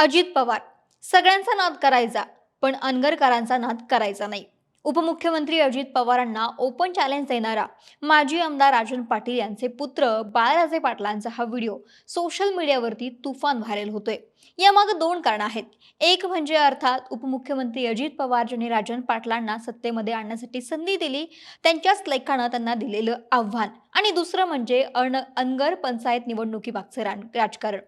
अजित पवार. सगळ्यांचा नाद करायचा पण अनगरकरांचा नाद करायचा नाही. उपमुख्यमंत्री अजित पवारांना ओपन चॅलेंज देणारा माजी आमदार राजन पाटील यांचे पुत्र बाळराजे पाटलांचा हा व्हिडिओ सोशल मीडियावरती तुफान व्हायरल होतोय. यामागे दोन कारण आहेत. एक म्हणजे अर्थात उपमुख्यमंत्री अजित पवार ज्यांनी राजन पाटलांना सत्तेमध्ये आणण्यासाठी संधी दिली त्यांच्याच लेखानं त्यांना दिलेलं आव्हान. आणि दुसरं म्हणजे अण अनगर पंचायत निवडणुकीमागचं राजकारण.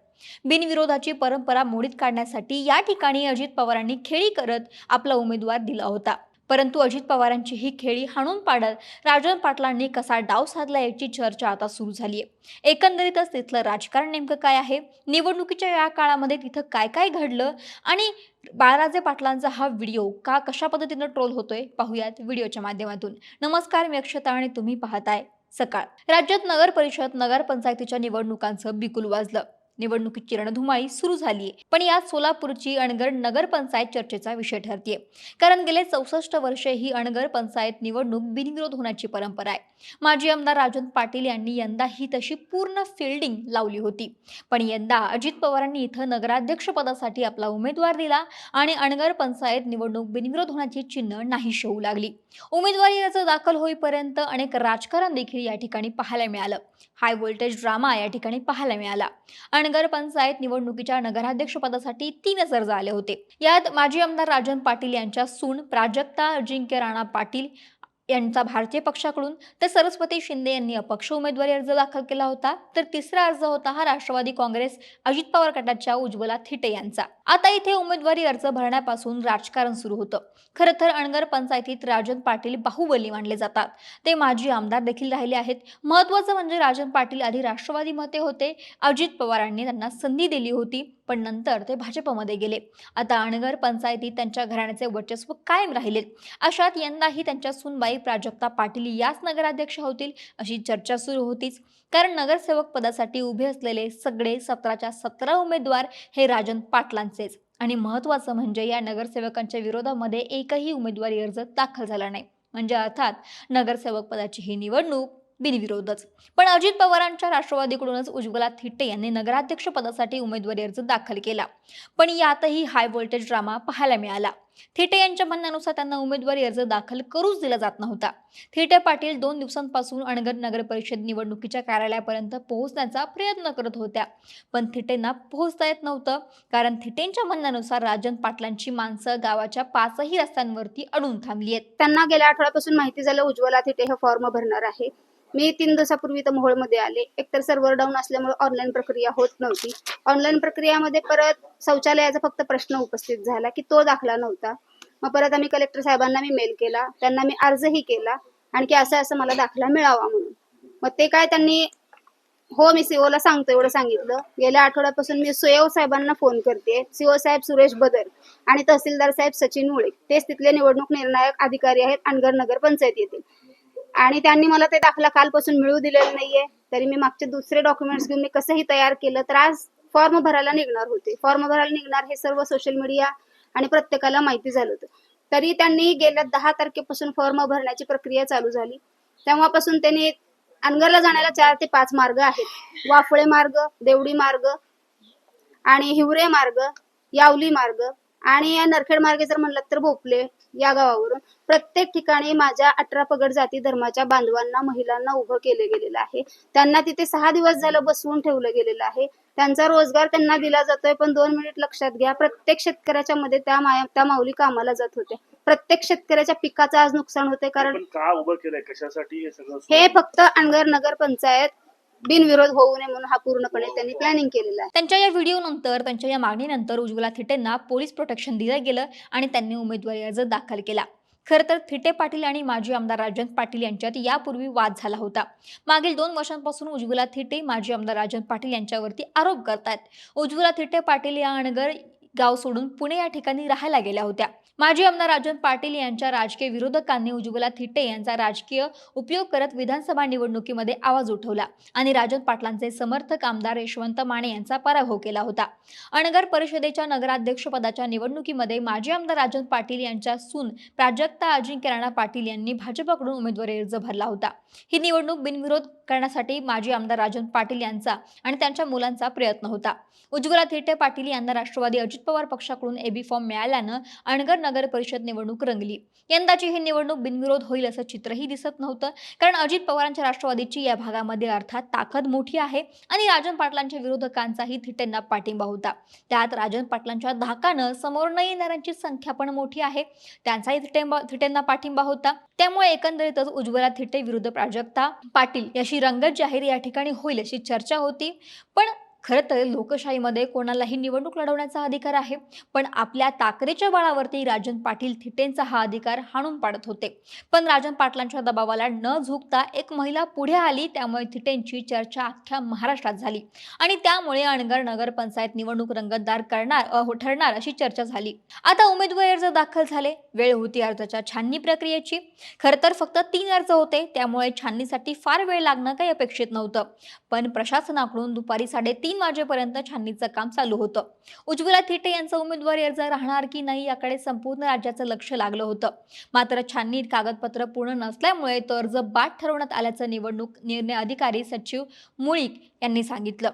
बिनविरोधाची परंपरा मोडीत काढण्यासाठी या ठिकाणी अजित पवारांनी खेळी करत आपला उमेदवार दिला होता. परंतु अजित पवारांची ही खेळी हाणून पाडत राजन पाटलांनी कसा डाव साधला याची चर्चा आता सुरू झाली आहे. एकंदरीतच तिथलं राजकारण नेमकं काय आहे? निवडणुकीच्या या काळामध्ये तिथं काय काय घडलं? आणि बाळराजे पाटलांचा हा व्हिडिओ का कशा पद्धतीनं ट्रोल होतोय? पाहूयात व्हिडिओच्या माध्यमातून. नमस्कार मी अक्षता आणि तुम्ही पाहताय सकाळ. राज्यात नगर परिषद नगरपंचायतीच्या निवडणुकांचं बिकुल वाजलं. निवडणुकीची रणधुमाळी सुरू झालीय. पण यात सोलापूरची अणगर नगरपंचायत चर्चेचा विषय ठरतीये. कारण गेले चौसष्ट वर्षे ही अणगर पंचायत निवडणूक बिनविरोध होण्याची परंपरा आहे. माजी आमदार राजन पाटील यांनी यंदा ही तशी पूर्ण फिल्डिंग लावली होती. पण यंदा अजित पवारांनी इथं नगराध्यक्षपदासाठी आपला उमेदवार दिला आणि अणगर पंचायत निवडणूक बिनविरोध होण्याची चिन्ह नाहीशी होऊ लागली. उमेदवारी अर्ज दाखल होईपर्यंत अनेक राजकारण देखील या ठिकाणी पाहायला मिळालं. हाय व्होल्टेज ड्रामा या ठिकाणी पाहायला मिळाला. अणगर पंचायत निवडणुकीच्या नगराध्यक्षपदासाठी तीनच अर्ज आले होते. यात माजी आमदार राजन पाटील यांच्या सून प्राजक्ता अजिंक्य राणा पाटील यांचा भारतीय पक्षाकडून तर सरस्वती शिंदे यांनी अपक्ष उमेदवारी अर्ज दाखल केला होता. तर तिसरा अर्ज होता हा राष्ट्रवादी काँग्रेस अजित पवार गटाच्या उज्ज्वला थिटे यांचा. आता इथे उमेदवारी अर्ज भरण्यापासून राजकारण सुरू होतं. खरं तर अणगर पंचायतीत राजन पाटील बाहुबली मानले जातात. ते माजी आमदार देखील राहिले आहेत. महत्वाचं म्हणजे राजन पाटील आधी राष्ट्रवादी मते होते. अजित पवारांनी त्यांना संधी दिली होती. पण नंतर ते भाजपमध्ये गेले. आता अणगर पंचायतीत त्यांच्या घराण्याचे वर्चस्व कायम राहिले. अशात यंदाही त्यांच्या सुनबाई प्राजक्ता पाटील याच नगराध्यक्ष होतील अशी चर्चा सुरू होतीच. कारण नगरसेवक पदासाठी उभे असलेले सगळे सतराच्या सतरा उमेदवार हे राजन पाटलांचेच. आणि महत्त्वाचं म्हणजे या नगरसेवकांच्या विरोधामध्ये एकही उमेदवारी अर्ज दाखल झाला नाही. म्हणजे अर्थात नगरसेवक पदाची ही निवडणूक बिनविरोधच. पण अजित पवारांच्या राष्ट्रवादीकडूनच उज्ज्वला थिट्टे यांनी नगराध्यक्ष पदासाठी उमेदवारी अर्ज दाखल केला. पण यातही हाय व्होल्टेज ड्रामा पाहायला मिळाला. थेटे यांच्या म्हणण्यानुसार त्यांना उमेदवारी अर्ज दाखल करूच दिला जात नव्हता. थेटे पाटील दोन दिवसांपासून अणगर नगर परिषद निवडणुकीच्या कार्यालयापर्यंत पोहोचण्याचा प्रयत्न करत होत्या. पण थिटेंना पोहोचता येत नव्हतं कारण थिटेंच्या म्हणण्यानुसार राजन पाटलांची माणसं गावाच्या पाचही रस्त्यांवरती अडून थांबली आहेत. त्यांना गेल्या आठवड्यापासून माहिती झालं उज्ज्वला थेटे हे फॉर्म भरणार आहे. मी तीन दिवसापूर्वी तर मोहोळमध्ये आले. एकतर सर्व्हर डाऊन असल्यामुळे ऑनलाईन प्रक्रिया होत नव्हती. ऑनलाईन प्रक्रियामध्ये परत शौचालयाचा फक्त प्रश्न उपस्थित झाला की तो दाखला नव्हता. मग परत आम्ही कलेक्टर साहेबांना मी मेल केला. त्यांना मी अर्जही केला. आणखी असं असं मला दाखला मिळावा म्हणून. मग ते काय त्यांनी हो मी सीओला सांगतो एवढं सांगितलं. गेल्या आठवड्यापासून मी सुएव साहेबांना फोन करते. सीओ साहेब सुरेश बदर आणि तहसीलदार साहेब सचिन मुळे तेच तिथले निवडणूक निर्णायक अधिकारी आहेत. अनगर नगर पंचायत येथील आणि त्यांनी मला ते दाखला कालपासून मिळू दिलेला नाहीये. तरी मी मागचे दुसरे डॉक्युमेंट्स घेऊन मी कसंही तयार केलं तर आज फॉर्म भरायला निघणार होते. फॉर्म भरायला निघणार हे सर्व सोशल मीडिया आणि प्रत्येकाला माहिती झालं होतं. तरी त्यांनी गेल्या दहा तारखेपासून फॉर्म भरण्याची प्रक्रिया चालू झाली. तेव्हापासून त्यांनी अनगरला जाण्याला चार ते पाच मार्ग आहेत. वाफळे मार्ग देवडी मार्ग आणि हिवरे मार्ग यावली मार्ग आणि या नरखेड मार्गे जर म्हणलं तर भोपले. या गावावरून प्रत्येक ठिकाणी माझ्या अठरा पगड जाती धर्माच्या बांधवांना महिलांना उभं केलं गेलेलं आहे. त्यांना तिथे सहा दिवस झालं बसवून ठेवलं गेलेलं आहे. त्यांचा रोजगार त्यांना दिला जातोय पण दोन मिनिट लक्षात घ्या. प्रत्येक शेतकऱ्याच्या मध्ये त्या माया त्या माऊली कामाला जात होत्या. प्रत्येक शेतकऱ्याच्या पिकाचं आज नुकसान होते कारण का उभं केलंय? कशासाठी हे सगळं हे फक्त अनगर नगर पंचायत बिनविरोध होऊ नये म्हणून हा पूर्णपणे त्यांनी प्लॅनिंग केलेला आहे. त्यांच्या या व्हिडिओनंतर त्यांच्या या मागणीनंतर उज्ज्वला थिटेंना पोलीस प्रोटेक्शन दिलं गेलं आणि त्यांनी उमेदवारी अर्ज दाखल केला. खरं तर थिटे पाटील आणि माजी आमदार राजन पाटील यांच्यात यापूर्वी वाद झाला होता. मागील दोन वर्षांपासून उज्ज्वला थिटे माजी आमदार राजन पाटील यांच्यावरती आरोप करतायत. उज्ज्वला थिटे पाटील या अणगर गाव सोडून पुणे या ठिकाणी राहायला गेल्या होत्या. माजी आमदार राजन पाटील यांच्या राजकीय विरोधकांनी उज्ज्वला थिटे यांचा राजकीय उपयोग करत विधानसभा निवडणुकीमध्ये आवाज उठवला आणि राजन पाटलांचे समर्थक आमदार यशवंत माने यांचा पराभव केला होता. अणगर परिषदेच्या नगराध्यक्षपदाच्या निवडणुकीमध्ये माजी आमदार राजन पाटील यांच्या सून प्राजक्ता अजिंक्य राणा पाटील यांनी भाजपकडून उमेदवारी अर्ज भरला होता. ही निवडणूक बिनविरोध करण्यासाठी माजी आमदार राजन पाटील यांचा आणि त्यांच्या मुलांचा प्रयत्न होता. उज्ज्वला थिटे पाटील यांना राष्ट्रवादी अजित पवार पक्षाकडून एबी फॉर्म मिळाल्यानं अणगर नगर परिषद निवडणूक रंगली. यंदाची ही निवडणूक बिनविरोध होईल असं चित्रही दिसत नव्हतं. कारण अजित पवारांच्या राष्ट्रवादीची या भागामध्ये अर्थात ताकद मोठी आहे आणि राजन पाटलांच्या विरोधकांचाही थिटेंना पाठिंबा होता. त्यात राजन पाटलांच्या धाकानं समोर न येणाऱ्यांची संख्या पण मोठी आहे. त्यांचाही थिटेंबा थिटेंना पाठिंबा होता. त्यामुळे एकंदरीतच उज्ज्वला थिटे विरुद्ध प्राजक्ता पाटील याची रंगत जाहीर या ठिकाणी होईल अशी चर्चा होती. पण खरं तर लोकशाहीमध्ये कोणालाही निवडणूक लढवण्याचा अधिकार आहे पण आपल्या ताकदीच्या बळावरती राजन पाटील थिटेंचा हा अधिकार हाणून पाडत होते. पण राजन पाटलांच्या दबावाला न झुकता एक महिला पुढे आली त्यामुळे थिटेंची चर्चा अख्ख्या महाराष्ट्रात झाली. आणि त्यामुळे अणगर नगरपंचायत निवडणूक रंगतदार करणार हो- ठरणार अशी चर्चा झाली. आता उमेदवारी अर्ज दाखल झाले. वेळ होती अर्जाच्या छाननी प्रक्रियेची. खरं तर फक्त तीन अर्ज होते त्यामुळे छाननीसाठी फार वेळ लागणं काही अपेक्षित नव्हतं. पण प्रशासनाकडून दुपारी साडेतीन तीन वाजेपर्यंत छाननीचं काम चालू होतं. उज्ज्वला थिटे यांचा उमेदवारी अर्ज राहणार की नाही याकडे संपूर्ण राज्याचं लक्ष लागलं होतं. मात्र छाननीत कागदपत्र पूर्ण नसल्यामुळे तो अर्ज बाद ठरवण्यात आल्याचं निवडणूक निर्णय अधिकारी सचिव मुळीक यांनी सांगितलं.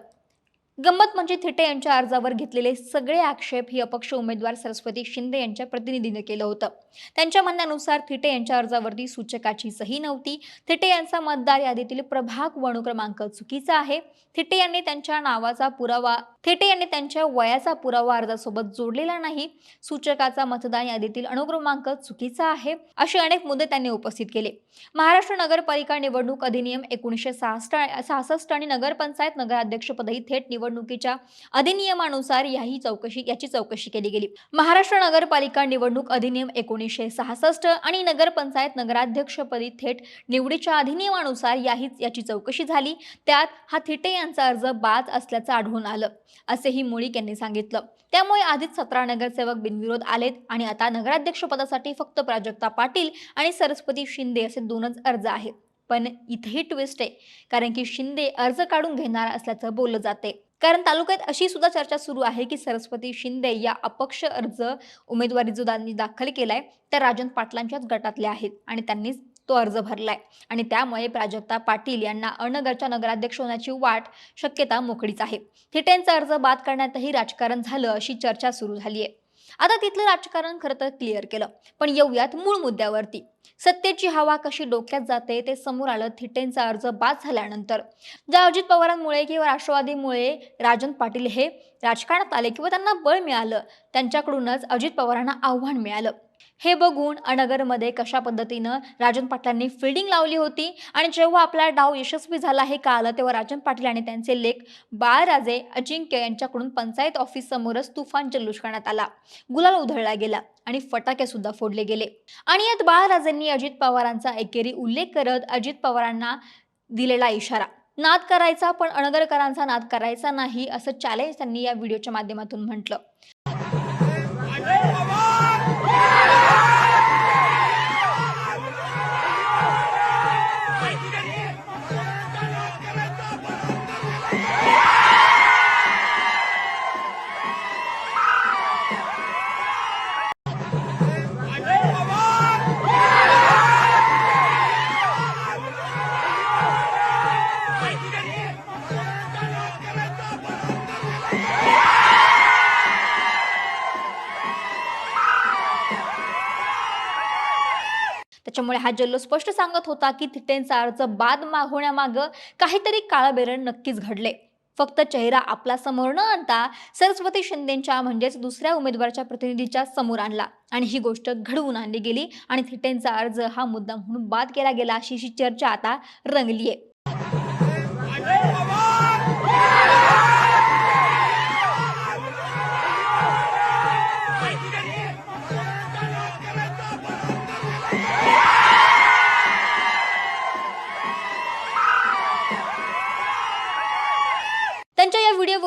गंमत म्हणजे थिटे यांच्या अर्जावर घेतलेले सगळे आक्षेप ही अपक्ष उमेदवार सरस्वती शिंदे यांच्या प्रतिनिधीने केलं होतं. त्यांच्या म्हणण्यानुसार थिटे यांच्या अर्जावरती सूचकाची सही नव्हती. थिटे यांचा मतदार यादीतील प्रभाग वणू क्रमांक चुकीचा आहे. थिटे यांनी त्यांच्या नावाचा पुरावा थिटे यांनी त्यांच्या वयाचा पुरावा अर्जासोबत जोडलेला नाही. सूचकाचा मतदान यादीतील अणुक्रमांक चुकीचा आहे असे अनेक मुद्दे त्यांनी उपस्थित केले. महाराष्ट्र नगरपालिका निवडणूक अधिनियम एकोणीसशे सहासष्ट सहासष्ट आणि नगरपंचायत नगराध्यक्षपदही थेट निवड निवडणुकीच्या अधिनियमानुसार याही चौकशी याची चौकशी केली गेली. महाराष्ट्र नगरपालिका निवडणूक अधिनियम एकोणीसशे सहासष्ट आणि नगरपंचायत नगराध्यक्षपदी थेट निवडीच्या अधिनियमानुसार याहीच याची चौकशी झाली. त्यात हा थिटे यांचा अर्ज बाद असल्याचं आढळून आलं असेही मुळीक यांनी सांगितलं. त्यामुळे आधीच सतरा नगरसेवक बिनविरोध आलेत आणि आता नगराध्यक्षपदासाठी फक्त प्राजक्ता पाटील आणि सरस्वती शिंदे असे दोनच अर्ज आहेत. पण इथेही ट्विस्ट आहे कारण की शिंदे अर्ज काढून घेणार असल्याचं बोललं जाते कारण तालुक्यात अशी सुद्धा चर्चा सुरू आहे की सरस्वती शिंदे या अपक्ष अर्ज उमेदवारी जो त्यांनी दाखल केलाय त्या राजन पाटलांच्याच गटातले आहेत आणि त्यांनीच तो अर्ज भरलाय. आणि त्यामुळे प्राजक्ता पाटील यांना अनगरच्या नगराध्यक्ष होण्याची वाट शक्यता मोकळीच आहे. थिटेंचा अर्ज बाद करण्यातही राजकारण झालं अशी चर्चा सुरू झाली आहे आता तिथलं राजकारण खरं तर क्लिअर केलं. पण येऊयात मूळ मुद्द्यावरती. सत्तेची हवा कशी डोक्यात जाते ते समोर आलं थिटेंचा अर्ज बाद झाल्यानंतर. ज्या अजित पवारांमुळे किंवा राष्ट्रवादीमुळे राजन पाटील हे राजकारणात आले किंवा त्यांना बळ मिळालं त्यांच्याकडूनच अजित पवारांना आव्हान मिळालं. हे बघून अनगरमध्ये कशा पद्धतीनं राजन पाटलांनी फिल्डिंग लावली होती आणि जेव्हा आपला डाव यशस्वी झाला हे कळालं तेव्हा राजन पाटील आणि त्यांचे लेख बाळराजे अजिंक्य यांच्याकडून पंचायत ऑफिस समोरच तुफान जल्लोष करण्यात आला. गुलाल उधळला गेला आणि फटाके सुद्धा फोडले गेले. आणि यात बाळराजेंनी अजित पवारांचा एकेरी उल्लेख करत अजित पवारांना दिलेला इशारा नाद करायचा पण अणगरकरांचा नाद करायचा नाही असं चॅलेंज त्यांनी या व्हिडिओच्या माध्यमातून म्हटलं. त्याच्यामुळे हा जल्लो स्पष्ट सांगत होता की थिटेंचा अर्ज बाद मागवण्यामागं काहीतरी काळबेरण नक्कीच घडले. फक्त चेहरा आपला समोर न आणता सरस्वती शिंदेच्या म्हणजेच दुसऱ्या उमेदवाराच्या प्रतिनिधीच्या समोर आणला आणि ही गोष्ट घडवून आणली गेली आणि थिटेंचा अर्ज हा मुद्दा म्हणून बाद केला गेला अशी ही चर्चा आता रंगली आहे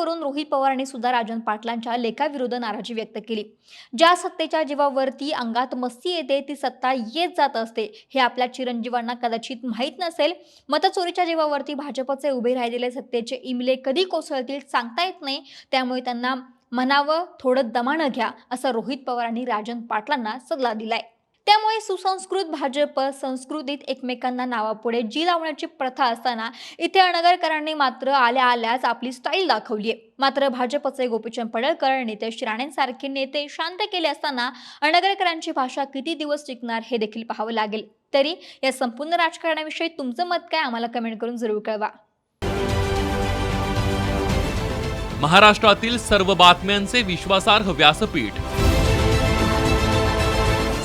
करून रोहित पवारांनी सुद्धा राजन पाटलांच्या लेखाविरुद्ध नाराजी व्यक्त केली. ज्या सत्तेच्या जीवावरती अंगात मस्ती येते ती सत्ता येत जात असते हे आपल्या चिरंजीवांना कदाचित माहीत नसेल. मतचोरीच्या जीवावरती भाजपचे उभे राहिलेले सत्तेचे इमले कधी कोसळतील सांगता येत नाही. त्यामुळे त्यांना म्हणावं थोडं दमानं घ्या असं रोहित पवारांनी राजन पाटलांना सल्ला दिलाय. त्यामुळे सुसंस्कृत भाजप संस्कृतीत एकमेकांना नावापुढे जी लावण्याची प्रथा असताना इथे अनगरकरांनी मात्र आल्या आल्याच आपली स्टाईल दाखवली आहे मात्र भाजपचे गोपीचंद पडळकर नितेश राणेंसारखे नेते शांत केले असताना अनगरकरांची भाषा किती दिवस टिकणार हे देखील पाहावं लागेल. तरी या संपूर्ण राजकारणाविषयी तुमचं मत काय आम्हाला कमेंट करून जरूर कळवा. महाराष्ट्रातील सर्व बातम्यांचे विश्वासार्ह व्यासपीठ